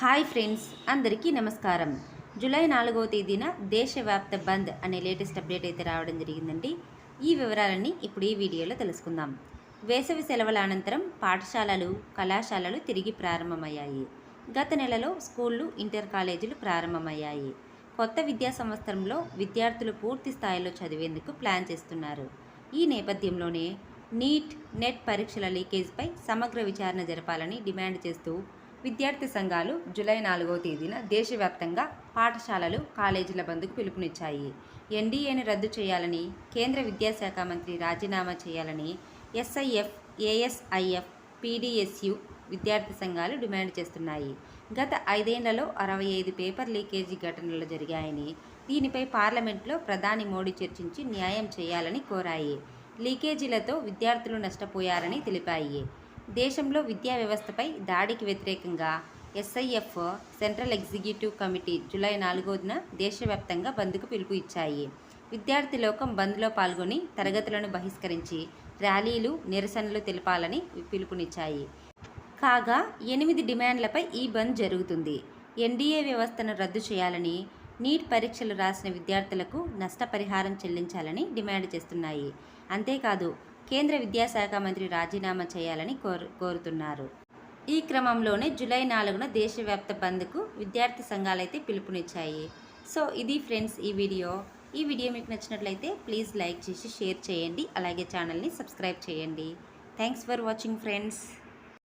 Hi friends అందరికీ నమస్కారం. July నాలుగవ తేదీన దేశవ్యాప్త బంద్ అనే లేటెస్ట్ అప్డేట్ అయితే రావడం జరిగిందండి. ఈ వివరాలన్నీ ఇప్పుడు ఈ వీడియోలో తెలుసుకుందాం. వేసవి సెలవుల అనంతరం పాఠశాలలు కళాశాలలు తిరిగి ప్రారంభమయ్యాయి. గత నెలలో స్కూళ్ళు ఇంటర్ కాలేజీలు ప్రారంభమయ్యాయి. కొత్త విద్యా సంవత్సరంలో విద్యార్థులు పూర్తి స్థాయిలో చదివేందుకు ప్లాన్ చేస్తున్నారు. ఈ నేపథ్యంలోనే నీట్ నెట్ పరీక్షల లీకేజ్పై సమగ్ర విచారణ జరపాలని డిమాండ్ చేస్తూ విద్యార్థి సంఘాలు జూలై నాలుగవ తేదీన దేశవ్యాప్తంగా పాఠశాలలు కాలేజీల బంద్కు పిలుపునిచ్చాయి. ఎన్డీఏని రద్దు చేయాలని కేంద్ర విద్యాశాఖ మంత్రి రాజీనామా చేయాలని ఎస్ఐఎఫ్ ఏఎస్ఐఎఫ్ పీడీఎస్యు విద్యార్థి సంఘాలు డిమాండ్ చేస్తున్నాయి. గత ఐదేళ్ళలో అరవై ఐదు పేపర్ లీకేజీ ఘటనలు జరిగాయని దీనిపై పార్లమెంట్లో ప్రధాని మోడీ చర్చించి న్యాయం చేయాలని కోరాయి. లీకేజీలతో విద్యార్థులు నష్టపోయారని తెలిపాయి. దేశంలో విద్యా వ్యవస్థపై దాడికి వ్యతిరేకంగా SIF central executive committee July నాలుగోదిన దేశవ్యాప్తంగా బంద్కు పిలుపు ఇచ్చాయి. విద్యార్థి లోకం బంద్లో పాల్గొని తరగతులను బహిష్కరించి ర్యాలీలు నిరసనలు తెలపాలని పిలుపునిచ్చాయి. కాగా ఎనిమిది డిమాండ్లపై ఈ బంద్ జరుగుతుంది. ఎన్డీఏ వ్యవస్థను రద్దు చేయాలని నీట్ పరీక్షలు రాసిన విద్యార్థులకు నష్టపరిహారం చెల్లించాలని డిమాండ్ చేస్తున్నాయి. అంతేకాదు కేంద్ర విద్యాశాఖ మంత్రి రాజీనామా చేయాలని కోరు కోరుతున్నారు. ఈ క్రమంలోనే జూలై నాలుగున దేశవ్యాప్త బంద్కు విద్యార్థి సంఘాలైతే పిలుపునిచ్చాయి. సో ఇది ఫ్రెండ్స్ ఈ వీడియో. ఈ వీడియో మీకు నచ్చినట్లయితే ప్లీజ్ లైక్ చేసి షేర్ చేయండి. అలాగే ఛానల్ని సబ్స్క్రైబ్ చేయండి. Thanks for watching friends.